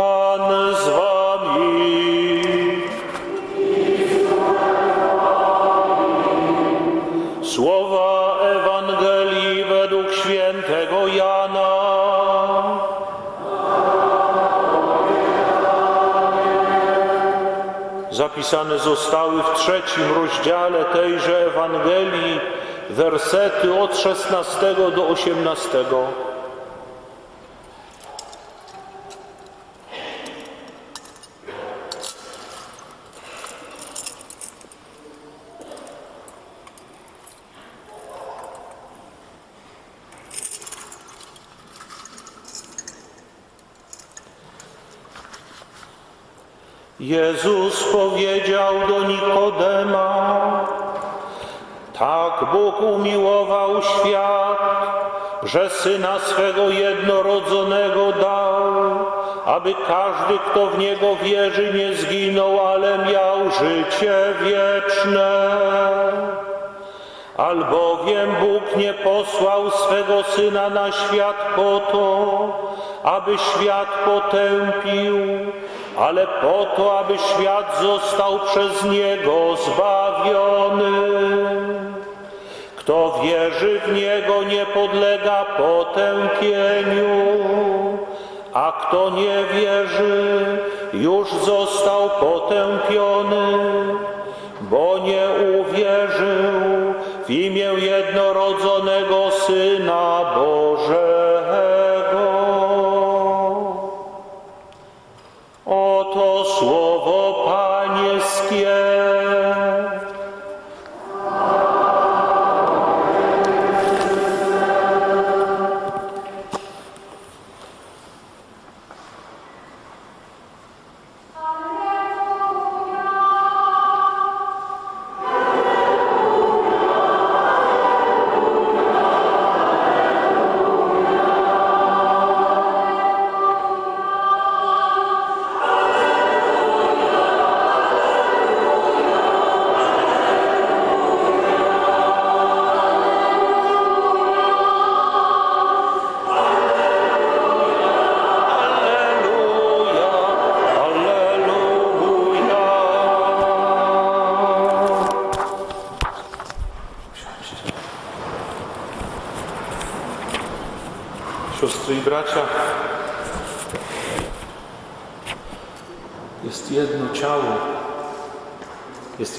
Pan z wami. Słowa Ewangelii według świętego Jana. Zapisane zostały w trzecim rozdziale tejże Ewangelii wersety od 16 do 18. Jezus powiedział do Nikodema, tak Bóg umiłował świat, że Syna swego jednorodzonego dał, aby każdy, kto w Niego wierzy, nie zginął, ale miał życie wieczne. Albowiem Bóg nie posłał swego Syna na świat po to, aby świat potępił, ale po to, aby świat został przez Niego zbawiony. Kto wierzy w Niego, nie podlega potępieniu, a kto nie wierzy, już został potępiony, bo nie uwierzył w imię jednorodzonego Syna Bożego.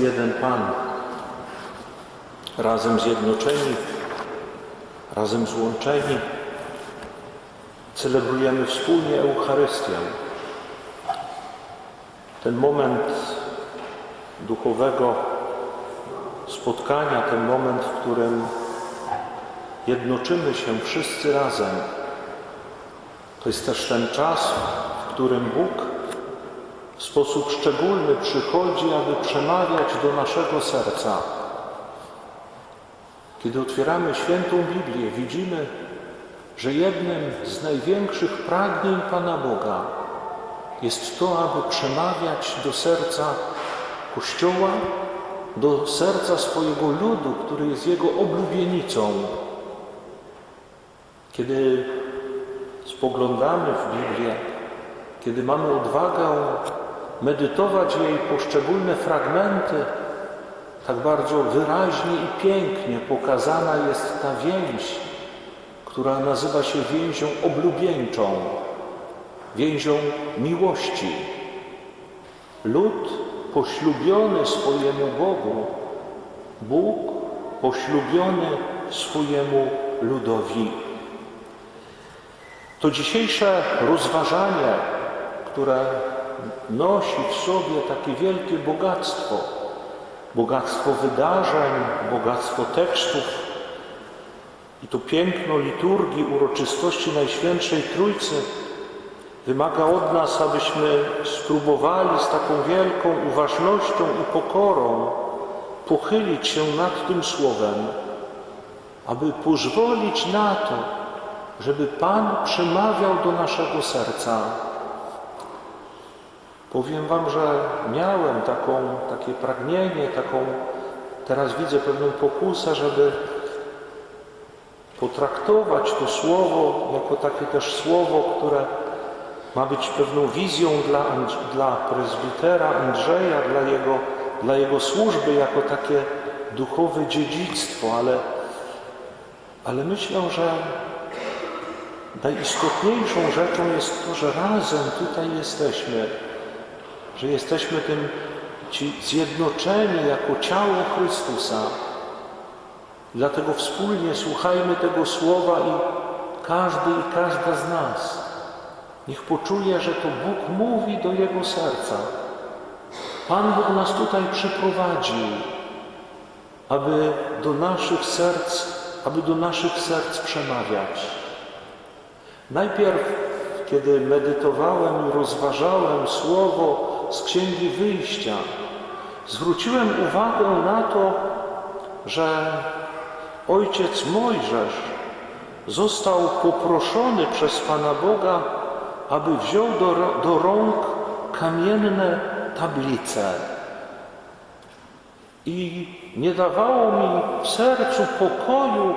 Jeden Pan. Razem zjednoczeni, razem złączeni, celebrujemy wspólnie Eucharystię. Ten moment duchowego spotkania, ten moment, w którym jednoczymy się wszyscy razem, to jest też ten czas, w którym Bóg w sposób szczególny przychodzi, aby przemawiać do naszego serca. Kiedy otwieramy świętą Biblię, widzimy, że jednym z największych pragnień Pana Boga jest to, aby przemawiać do serca Kościoła, do serca swojego ludu, który jest Jego oblubienicą. Kiedy spoglądamy w Biblię, kiedy mamy odwagę medytować jej poszczególne fragmenty, tak bardzo wyraźnie i pięknie pokazana jest ta więź, która nazywa się więzią oblubieńczą, więzią miłości. Lud poślubiony swojemu Bogu, Bóg poślubiony swojemu ludowi. To dzisiejsze rozważanie, które nosi w sobie takie wielkie bogactwo, bogactwo wydarzeń, bogactwo tekstów, i to piękno liturgii, uroczystości Najświętszej Trójcy wymaga od nas, abyśmy spróbowali z taką wielką uważnością i pokorą pochylić się nad tym Słowem, aby pozwolić na to, żeby Pan przemawiał do naszego serca. Powiem Wam, że miałem taką, takie pragnienie, taką, teraz widzę pewną pokusę, żeby potraktować to słowo jako takie też słowo, które ma być pewną wizją dla, dla prezbitera Andrzeja, dla jego, dla jego służby, jako takie duchowe dziedzictwo, ale, ale myślę, że najistotniejszą rzeczą jest to, że razem tutaj jesteśmy, że jesteśmy tym zjednoczeni jako ciało Chrystusa. Dlatego wspólnie słuchajmy tego słowa i każdy i każda z nas niech poczuje, że to Bóg mówi do jego serca. Pan Bóg nas tutaj przyprowadził, aby do naszych serc, aby do naszych serc przemawiać. Najpierw, kiedy medytowałem i rozważałem słowo z Księgi Wyjścia, zwróciłem uwagę na to, że ojciec Mojżesz został poproszony przez Pana Boga, aby wziął do, do rąk kamienne tablice. I nie dawało mi w sercu pokoju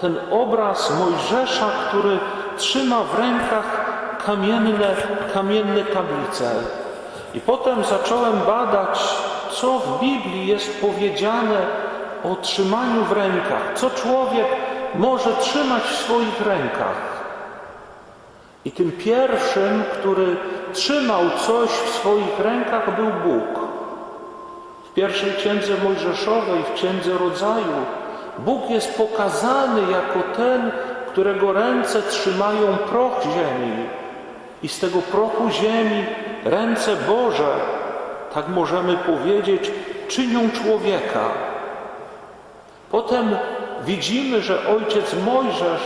ten obraz Mojżesza, który trzyma w rękach kamienne, kamienne tablice. I potem zacząłem badać, co w Biblii jest powiedziane o trzymaniu w rękach, co człowiek może trzymać w swoich rękach. I tym pierwszym, który trzymał coś w swoich rękach, był Bóg. W pierwszej księdze Mojżeszowej, w księdze rodzaju, Bóg jest pokazany jako ten, którego ręce trzymają proch ziemi. I z tego prochu ziemi ręce Boże, tak możemy powiedzieć, czynią człowieka. Potem widzimy, że ojciec Mojżesz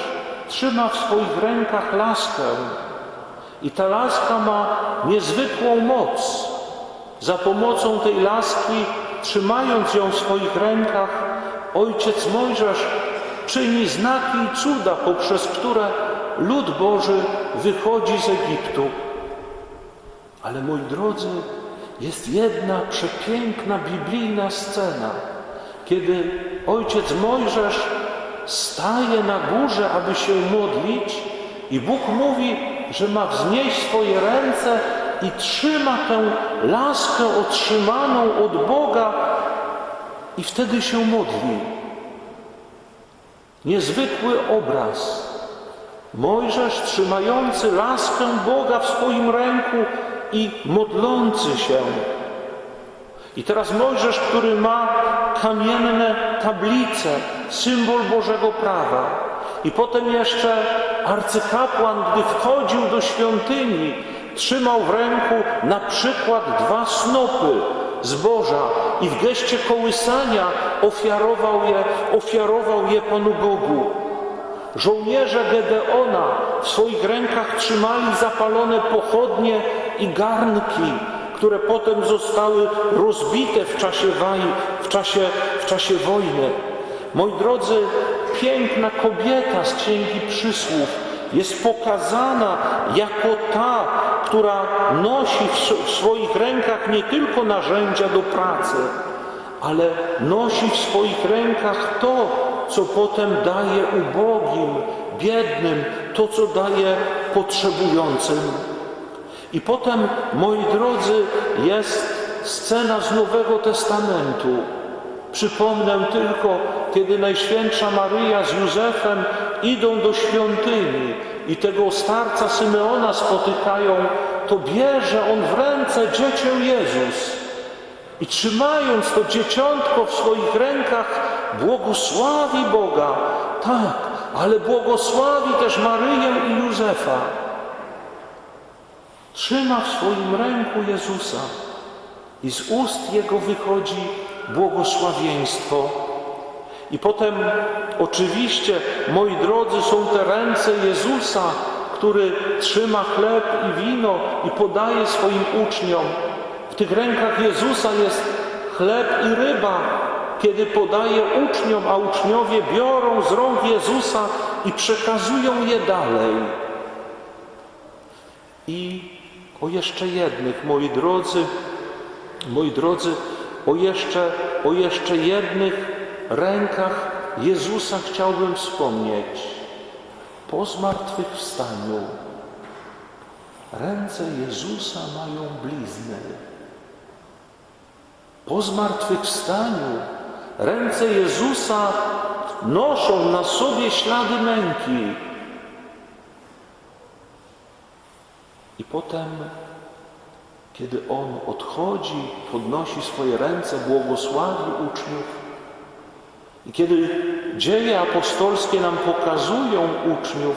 trzyma w swoich rękach laskę. I ta laska ma niezwykłą moc. Za pomocą tej laski, trzymając ją w swoich rękach, ojciec Mojżesz czyni znaki i cuda, poprzez które lud Boży wychodzi z Egiptu. Ale moi drodzy, jest jedna przepiękna biblijna scena, kiedy ojciec Mojżesz staje na górze, aby się modlić, i Bóg mówi, że ma wznieść swoje ręce i trzyma tę laskę otrzymaną od Boga, i wtedy się modli. Niezwykły obraz. Mojżesz trzymający laskę Boga w swoim ręku i modlący się. I teraz Mojżesz, który ma kamienne tablice, symbol Bożego prawa. I potem jeszcze arcykapłan, gdy wchodził do świątyni, trzymał w ręku na przykład dwa snopy zboża i w geście kołysania ofiarował je, ofiarował je Panu Bogu. Żołnierze Gedeona w swoich rękach trzymali zapalone pochodnie i garnki, które potem zostały rozbite w czasie waj, w czasie, w czasie wojny. Moi drodzy, piękna kobieta z Księgi Przysłów jest pokazana jako ta, która nosi w swoich rękach nie tylko narzędzia do pracy, ale nosi w swoich rękach to, co potem daje ubogim, biednym, to, co daje potrzebującym. I potem, moi drodzy, jest scena z Nowego Testamentu. Przypomnę tylko, kiedy Najświętsza Maryja z Józefem idą do świątyni i tego starca Symeona spotykają, to bierze on w ręce dziecię Jezus. I trzymając to dzieciątko w swoich rękach, błogosławi Boga. Tak, ale błogosławi też Maryję i Józefa. Trzyma w swoim ręku Jezusa i z ust Jego wychodzi błogosławieństwo. I potem oczywiście, moi drodzy, są te ręce Jezusa, który trzyma chleb i wino i podaje swoim uczniom. W tych rękach Jezusa jest chleb i ryba, kiedy podaje uczniom, a uczniowie biorą z rąk Jezusa i przekazują je dalej. I o jeszcze jednych, moi drodzy, moi drodzy, o jeszcze, o jeszcze jednych rękach Jezusa chciałbym wspomnieć. Po zmartwychwstaniu ręce Jezusa mają blizny. Po zmartwychwstaniu ręce Jezusa noszą na sobie ślady męki. I potem, kiedy On odchodzi, podnosi swoje ręce, błogosławi uczniów. I kiedy dzieje apostolskie nam pokazują uczniów,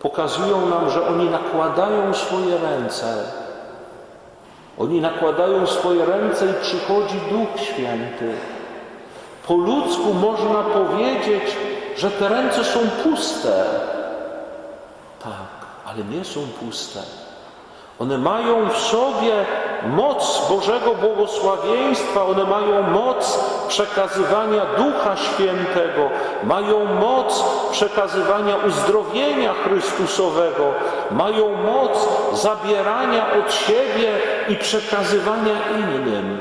pokazują nam, że oni nakładają swoje ręce. Oni nakładają swoje ręce i przychodzi Duch Święty. Po ludzku można powiedzieć, że te ręce są puste. Tak, ale nie są puste. One mają w sobie moc Bożego błogosławieństwa, one mają moc przekazywania Ducha Świętego, mają moc przekazywania uzdrowienia Chrystusowego, mają moc zabierania od siebie i przekazywania innym.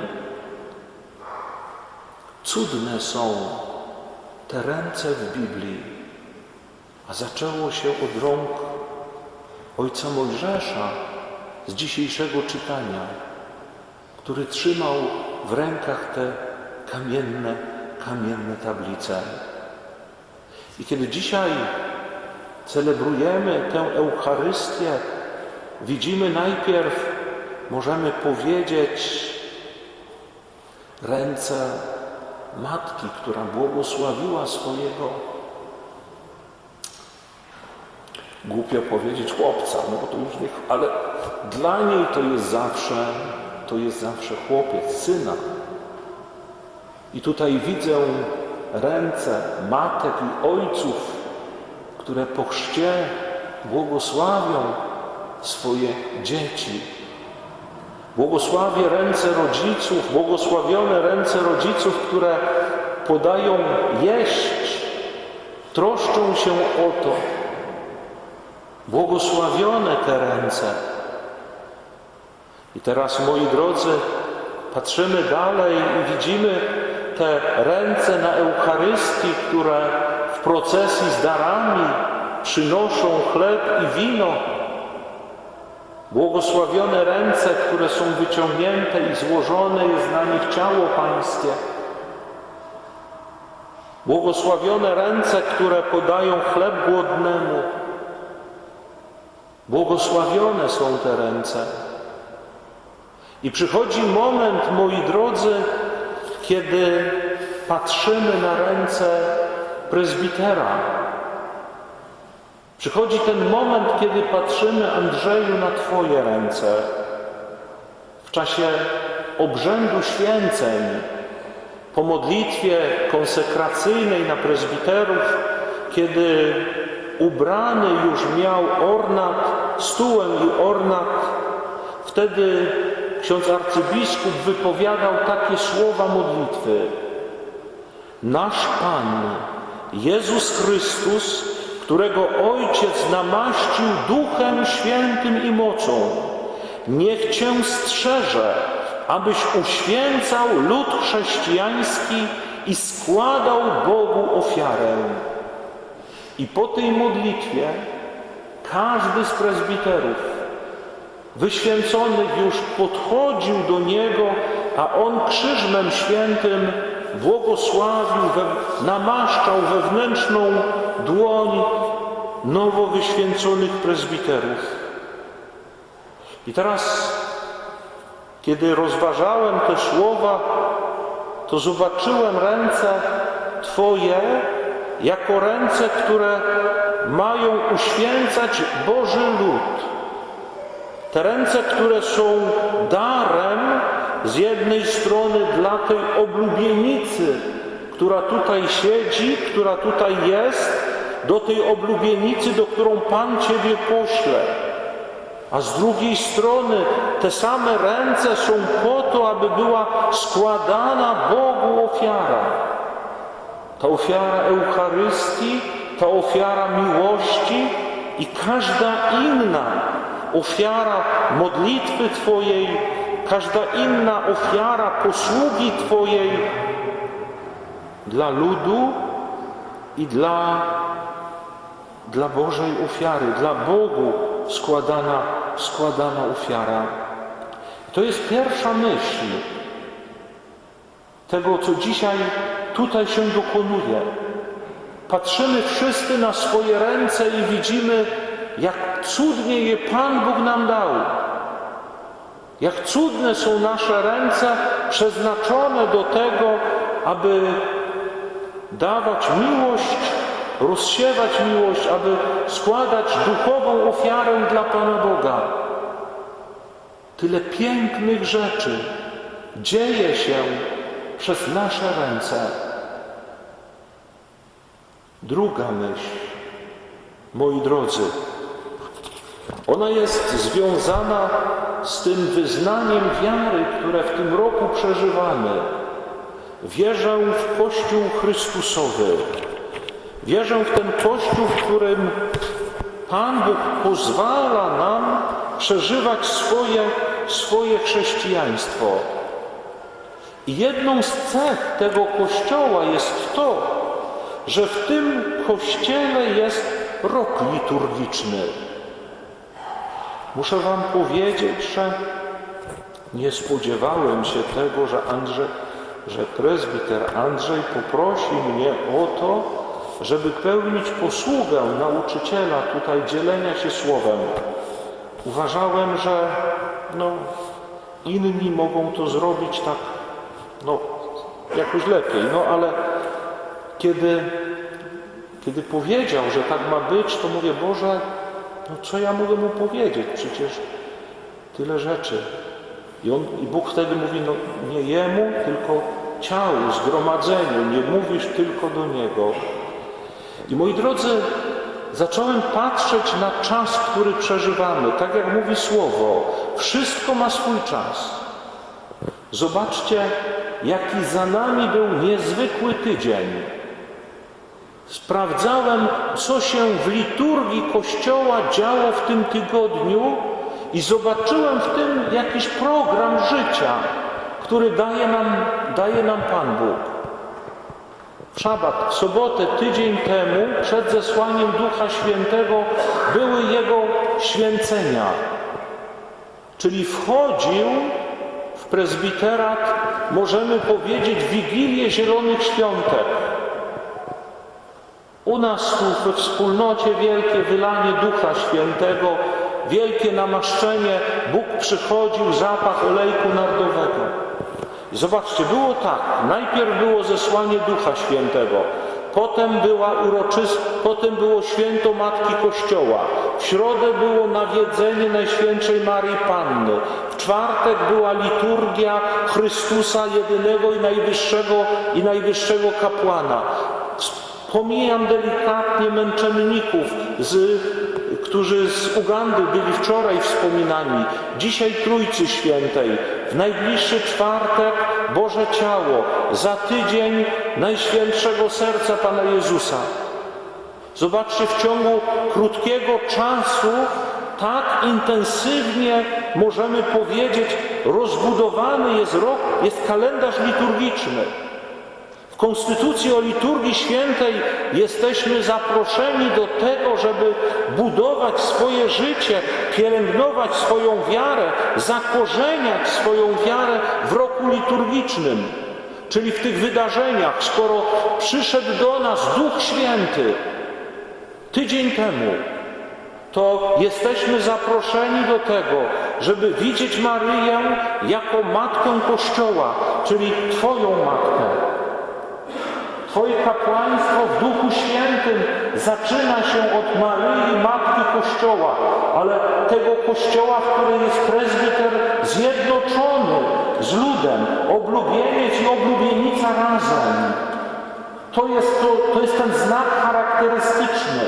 Cudne są te ręce w Biblii, a zaczęło się od rąk ojca Mojżesza z dzisiejszego czytania, który trzymał w rękach te kamienne, kamienne tablice. I kiedy dzisiaj celebrujemy tę Eucharystię, widzimy najpierw, możemy powiedzieć, ręce matki, która błogosławiła swojego, głupio powiedzieć chłopca, no bo to już nie, ale dla niej to jest zawsze, to jest zawsze chłopiec, syna. I tutaj widzę ręce matek i ojców, które po chrzcie błogosławią swoje dzieci. Błogosławię ręce rodziców, błogosławione ręce rodziców, które podają jeść, troszczą się o to. Błogosławione te ręce. I teraz, moi drodzy, patrzymy dalej i widzimy te ręce na Eucharystii, które w procesji z darami przynoszą chleb i wino. Błogosławione ręce, które są wyciągnięte i złożone jest na nich ciało Pańskie. Błogosławione ręce, które podają chleb głodnemu. Błogosławione są te ręce. I przychodzi moment, moi drodzy, kiedy patrzymy na ręce prezbitera. Przychodzi ten moment, kiedy patrzymy, Andrzeju, na Twoje ręce. W czasie obrzędu święceń, po modlitwie konsekracyjnej na prezbiterów, kiedy ubrany już miał ornat, stułem i ornat, wtedy ksiądz arcybiskup wypowiadał takie słowa modlitwy. Nasz Pan, Jezus Chrystus, którego Ojciec namaścił Duchem Świętym i mocą, niech Cię strzeże, abyś uświęcał lud chrześcijański i składał Bogu ofiarę. I po tej modlitwie każdy z prezbiterów wyświęconych już podchodził do Niego, a On krzyżmem świętym błogosławił, we, namaszczał wewnętrzną dłoń nowo wyświęconych prezbiterów. I teraz, kiedy rozważałem te słowa, to zobaczyłem ręce Twoje jako ręce, które mają uświęcać Boży lud. Te ręce, które są darem z jednej strony dla tej oblubienicy, która tutaj siedzi, która tutaj jest, do tej oblubienicy, do którą Pan Ciebie pośle. A z drugiej strony te same ręce są po to, aby była składana Bogu ofiara. Ta ofiara Eucharystii, ta ofiara miłości i każda inna ofiara modlitwy Twojej, każda inna ofiara posługi Twojej dla ludu i dla, dla Bożej ofiary, dla Bogu, składana, składana ofiara. To jest pierwsza myśl tego, co dzisiaj tutaj się dokonuje. Patrzymy wszyscy na swoje ręce i widzimy, jak cudnie je Pan Bóg nam dał. Jak cudne są nasze ręce przeznaczone do tego, aby dawać miłość, rozsiewać miłość, aby składać duchową ofiarę dla Pana Boga. Tyle pięknych rzeczy dzieje się przez nasze ręce. Druga myśl, moi drodzy, ona jest związana z tym wyznaniem wiary, które w tym roku przeżywamy. Wierzę w Kościół Chrystusowy. Wierzę w ten Kościół, w którym Pan Bóg pozwala nam przeżywać swoje, swoje chrześcijaństwo. I jedną z cech tego Kościoła jest to, że w tym Kościele jest rok liturgiczny. Muszę Wam powiedzieć, że nie spodziewałem się tego, że, Andrzej, że prezbiter Andrzej poprosi mnie o to, żeby pełnić posługę nauczyciela tutaj dzielenia się słowem. Uważałem, że no, inni mogą to zrobić tak, no, jakoś lepiej, no ale kiedy, kiedy powiedział, że tak ma być, to mówię, Boże, no co ja mogę mu powiedzieć? Przecież tyle rzeczy. I, on, I Bóg wtedy mówi, no nie jemu, tylko ciału, zgromadzeniu, nie mówisz tylko do niego. I moi drodzy, zacząłem patrzeć na czas, który przeżywamy. Tak jak mówi Słowo, wszystko ma swój czas. Zobaczcie, jaki za nami był niezwykły tydzień. Sprawdzałem, co się w liturgii Kościoła działo w tym tygodniu i zobaczyłem w tym jakiś program życia, który daje nam, daje nam Pan Bóg. W szabat, w sobotę, tydzień temu, przed zesłaniem Ducha Świętego, były Jego święcenia. Czyli wchodził w prezbiterat, możemy powiedzieć, Wigilię Zielonych Świątek. U nas tu we wspólnocie wielkie wylanie Ducha Świętego, wielkie namaszczenie, Bóg przychodził, zapach olejku nardowego. Zobaczcie, było tak, najpierw było zesłanie Ducha Świętego, potem była uroczys, potem było święto Matki Kościoła, w środę było nawiedzenie Najświętszej Marii Panny, w czwartek była liturgia Chrystusa jedynego i najwyższego i najwyższego kapłana. Pomijam delikatnie męczenników, z, którzy z Ugandy byli wczoraj wspominani. Dzisiaj Trójcy Świętej, w najbliższy czwartek Boże Ciało, za tydzień Najświętszego Serca Pana Jezusa. Zobaczcie, w ciągu krótkiego czasu tak intensywnie możemy powiedzieć, rozbudowany jest rok, jest kalendarz liturgiczny. Konstytucji o liturgii świętej jesteśmy zaproszeni do tego, żeby budować swoje życie, pielęgnować swoją wiarę, zakorzeniać swoją wiarę w roku liturgicznym, czyli w tych wydarzeniach. Skoro przyszedł do nas Duch Święty tydzień temu, to jesteśmy zaproszeni do tego, żeby widzieć Maryję jako Matkę Kościoła, czyli Twoją Matkę. Twoje kapłaństwo w Duchu Świętym zaczyna się od Maryi, Matki Kościoła, ale tego Kościoła, w którym jest prezbiter zjednoczony z ludem, oblubieniec i oblubienica razem. To jest, to, to jest ten znak charakterystyczny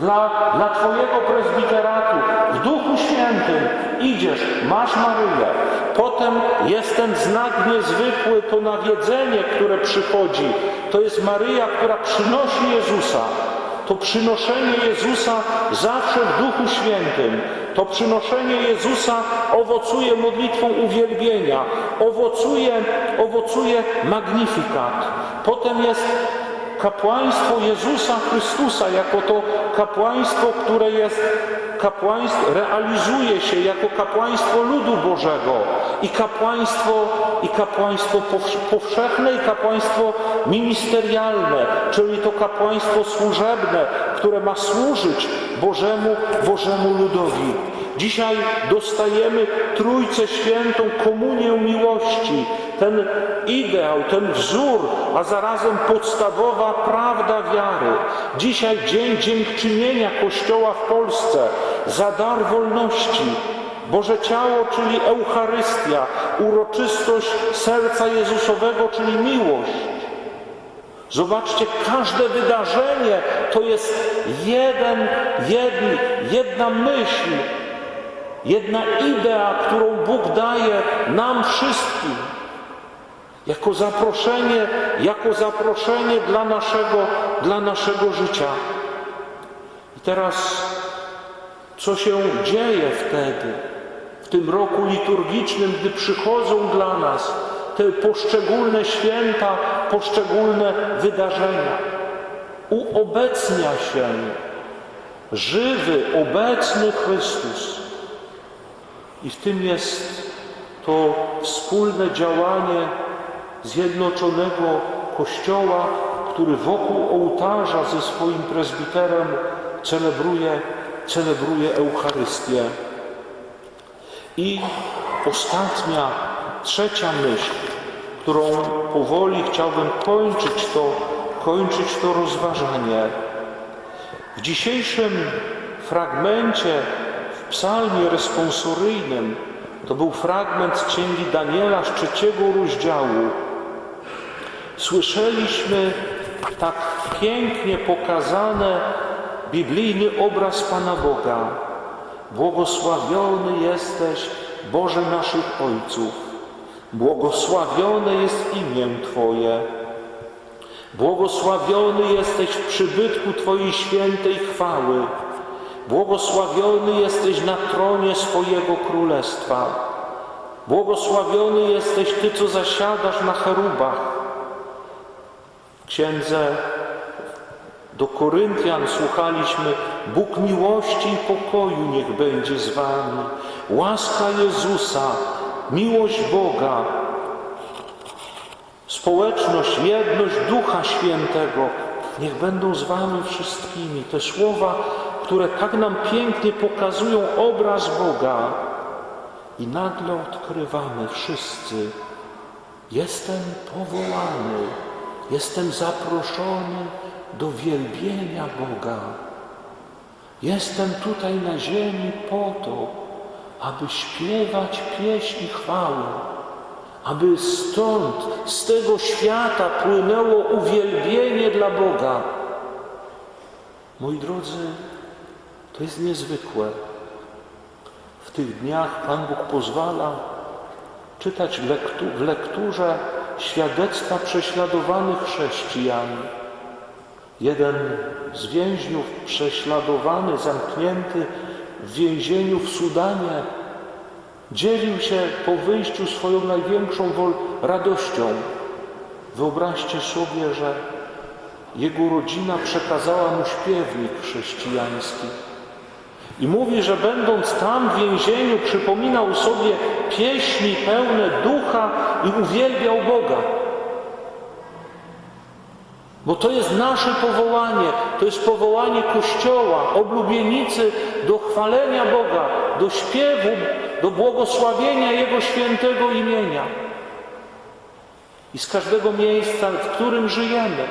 dla, dla Twojego prezbiteratu. W Duchu Świętym idziesz, masz Maryję. Potem jest ten znak niezwykły, to nawiedzenie, które przychodzi. To jest Maryja, która przynosi Jezusa. To przynoszenie Jezusa zawsze w Duchu Świętym. To przynoszenie Jezusa owocuje modlitwą uwielbienia, owocuje, owocuje magnifikat. Potem jest kapłaństwo Jezusa Chrystusa, jako to kapłaństwo, które jest kapłaństwo realizuje się jako kapłaństwo ludu Bożego i kapłaństwo, i kapłaństwo powsz- powszechne, i kapłaństwo ministerialne, czyli to kapłaństwo służebne, które ma służyć Bożemu, Bożemu ludowi. Dzisiaj dostajemy Trójcę Świętą, komunię miłości, ten ideał, ten wzór, a zarazem podstawowa prawda wiary. Dzisiaj dzień dziękczynienia Kościoła w Polsce za dar wolności. Boże Ciało, czyli Eucharystia, uroczystość serca Jezusowego, czyli miłość. Zobaczcie, każde wydarzenie to jest jeden, jedn, jedna myśl, jedna idea, którą Bóg daje nam wszystkim. Jako zaproszenie, jako zaproszenie dla naszego, dla naszego życia. I teraz, co się dzieje wtedy, w tym roku liturgicznym, gdy przychodzą dla nas te poszczególne święta, poszczególne wydarzenia? Uobecnia się żywy, obecny Chrystus. I w tym jest to wspólne działanie zjednoczonego Kościoła, który wokół ołtarza ze swoim prezbiterem celebruje, celebruje Eucharystię. I ostatnia, trzecia myśl, którą powoli chciałbym kończyć to, kończyć to rozważanie. W dzisiejszym fragmencie w psalmie responsoryjnym, to był fragment Księgi Daniela z trzeciego rozdziału, słyszeliśmy tak pięknie pokazany biblijny obraz Pana Boga. Błogosławiony jesteś, Boże naszych Ojców. Błogosławione jest imię Twoje. Błogosławiony jesteś w przybytku Twojej świętej chwały. Błogosławiony jesteś na tronie swojego królestwa. Błogosławiony jesteś Ty, co zasiadasz na cherubach. Księdze do Koryntian słuchaliśmy Bóg miłości i pokoju niech będzie z Wami. Łaska Jezusa, miłość Boga, społeczność, jedność Ducha Świętego niech będą z Wami wszystkimi. Te słowa, które tak nam pięknie pokazują obraz Boga. I nagle odkrywamy wszyscy, jestem powołany, jestem zaproszony do wielbienia Boga. Jestem tutaj na ziemi po to, aby śpiewać pieśni chwały, aby stąd, z tego świata płynęło uwielbienie dla Boga. Moi drodzy, to jest niezwykłe. W tych dniach Pan Bóg pozwala czytać w, lektu, w lekturze świadectwa prześladowanych chrześcijan. Jeden z więźniów prześladowany, zamknięty w więzieniu w Sudanie, dzielił się po wyjściu swoją największą radością. Wyobraźcie sobie, że jego rodzina przekazała mu śpiewnik chrześcijański. I mówi, że będąc tam w więzieniu, przypominał sobie pieśni pełne ducha i uwielbiał Boga. Bo to jest nasze powołanie, to jest powołanie Kościoła, oblubienicy do chwalenia Boga, do śpiewu, do błogosławienia Jego świętego imienia. I z każdego miejsca, w którym żyjemy,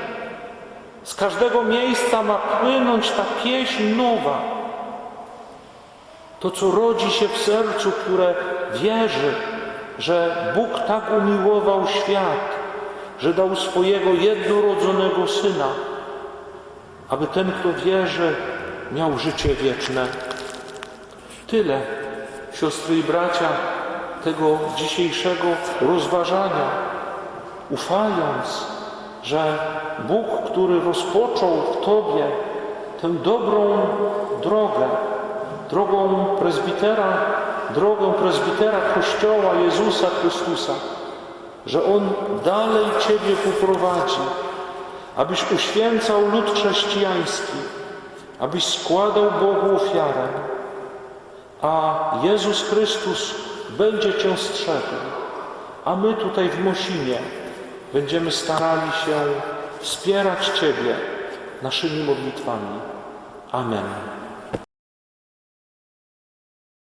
z każdego miejsca ma płynąć ta pieśń nowa. To, co rodzi się w sercu, które wierzy, że Bóg tak umiłował świat, że dał swojego jednorodzonego Syna, aby ten, kto wierzy, miał życie wieczne. Tyle, siostry i bracia, tego dzisiejszego rozważania, ufając, że Bóg, który rozpoczął w Tobie tę dobrą drogę, drogą prezbitera, drogą prezbitera Kościoła Jezusa Chrystusa, że On dalej Ciebie poprowadzi, abyś uświęcał lud chrześcijański, abyś składał Bogu ofiarę, a Jezus Chrystus będzie Cię strzegł, a my tutaj w Mosinie będziemy starali się wspierać Ciebie naszymi modlitwami. Amen.